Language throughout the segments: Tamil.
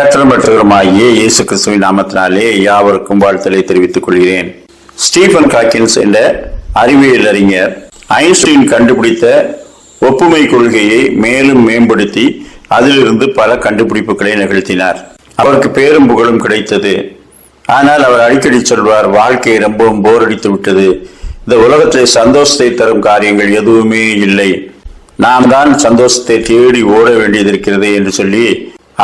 கற்றமற்றவருமாகிய இயேசு கிறிஸ்துவின் நாமத்தினாலே யாவருக்கும் வாழ்த்தலை தெரிவித்துக் கொள்கிறேன். ஸ்டீஃபன் காக்கின்ஸ் என்ற அறிவியல் அறிஞர் ஐன்ஸ்டீன் கண்டுபிடித்த ஒப்புமை கொள்கையை மேலும் மேம்படுத்தி அதிலிருந்து பல கண்டுபிடிப்புகளை நிகழ்த்தினார். அவருக்கு பேரும் புகழும் கிடைத்தது. ஆனால் அவர் அடிக்கடி சொல்வார் வாழ்க்கை ரொம்பவும் போர் அடித்து விட்டது. இந்த உலகத்தை சந்தோஷத்தை தரும் காரியங்கள் எதுவுமே இல்லை. நாம் தான் சந்தோஷத்தை தேடி ஓட வேண்டியது இருக்கிறது என்று சொல்லி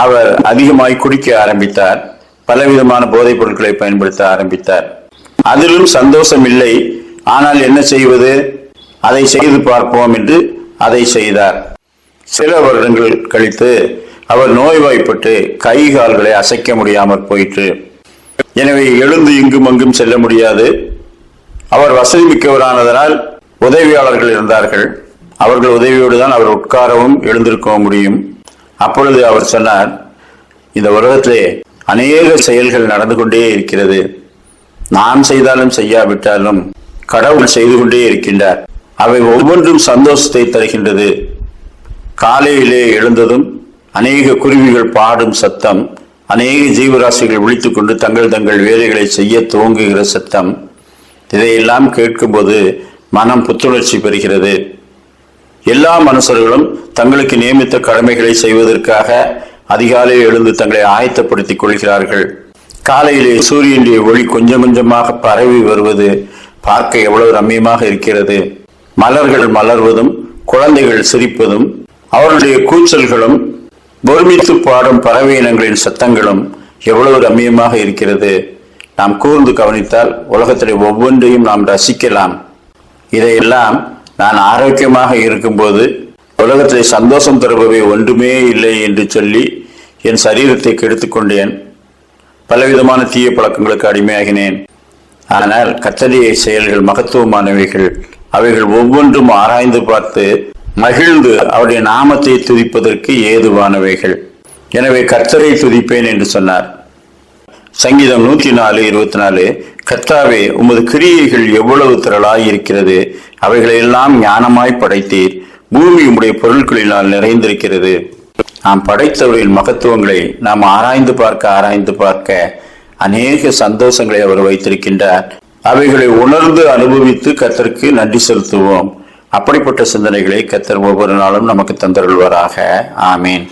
அவர் அதிகமாய் குடிக்க ஆரம்பித்தார். பலவிதமான போதைப் பொருட்களை பயன்படுத்த ஆரம்பித்தார். அதிலும் சந்தோஷம் இல்லை ஆனால் என்ன செய்வது? அதை செய்து பார்ப்போம் என்று அதை செய்தார். சில வருடங்கள் கழித்து அவர் நோய்வாய்ப்பட்டு கை கால்களை அசைக்க முடியாமற் போயிற்று. எனவே எழுந்து இங்கும் அங்கும் செல்ல முடியாது. அவர் வசதி மிக்கவரானதனால் உதவியாளர்கள் இருந்தார்கள். அவர்கள் உதவியோடு தான் அவர் உட்காரவும் எழுந்திருக்கவும் முடியும். அப்பொழுது அவர் சொன்னார் இந்த உலகத்திலே அநேக செயல்கள் நடந்து கொண்டே இருக்கிறது. நாம் செய்தாலும் செய்யாவிட்டாலும் கடவுள் செய்து கொண்டே இருக்கின்றார். அவை ஒவ்வொன்றும் சந்தோஷத்தை தருகின்றது. காலையிலே எழுந்ததும் அநேக குருவிகள் பாடும் சத்தம் அநேக ஜீவராசிகள் விழித்துக் கொண்டு தங்கள் தங்கள் வேலைகளை செய்ய துவங்குகிற சத்தம் இதையெல்லாம் கேட்கும்போது மனம் புத்துணர்ச்சி பெறுகிறது. எல்லா மனுஷர்களும் தங்களுக்கு நியமித்த கடமைகளை செய்வதற்காக அதிகாலை எழுந்து தங்களை ஆயத்தப்படுத்திக் கொள்கிறார்கள். காலையிலே சூரியனுடைய ஒளி கொஞ்சம் கொஞ்சமாக பரவி வருவது பார்க்க எவ்வளவு ரம்மியமாக இருக்கிறது. மலர்கள் மலர்வதும் குழந்தைகள் சிரிப்பதும் அவர்களுடைய கூச்சல்களும் பொறுமித்து பாடும் பறவை இனங்களின் சத்தங்களும் எவ்வளவு ரம்மியமாக இருக்கிறது. நாம் கூர்ந்து கவனித்தால் உலகத்திலே ஒவ்வொன்றையும் நாம் ரசிக்கலாம். இதையெல்லாம் நான் ஆரோக்கியமாக இருக்கும்போது உலகத்தில் சந்தோஷம் தருபவை ஒன்றுமே இல்லை என்று சொல்லி என் சரீரத்தை கெடுத்துக்கொண்டேன். பலவிதமான தீய பழக்கங்களுக்கு அடிமையாகினேன். ஆனால் கத்தரிய செயல்கள் மகத்துவமானவைகள் அவைகள் ஒவ்வொன்றும் ஆராய்ந்து பார்த்து மகிழ்ந்து அவருடைய நாமத்தை துதிப்பதற்கு ஏதுவானவைகள். எனவே கர்த்தரை துதிப்பேன் என்று சொன்னார். சங்கீதம் நூத்தி நாலு இருபத்தி நாலு. கத்தாவே உமது கிரியைகள் எவ்வளவு திரளாய் இருக்கிறது அவைகளையெல்லாம் ஞானமாய் படைத்தீர். பூமி உம்முடைய பொருட்களினால் நிறைந்திருக்கிறது. நாம் படைத்தவரின் மகத்துவங்களை நாம் ஆராய்ந்து பார்க்க ஆராய்ந்து பார்க்க அநேக சந்தோஷங்களை அவர் வைத்திருக்கின்றார். அவைகளை உணர்ந்து அனுபவித்து கத்தருக்கு நன்றி செலுத்துவோம். அப்படிப்பட்ட சிந்தனைகளை கத்தர் ஒவ்வொரு நாளும் நமக்கு தந்தருள்வராக. ஆமீன்.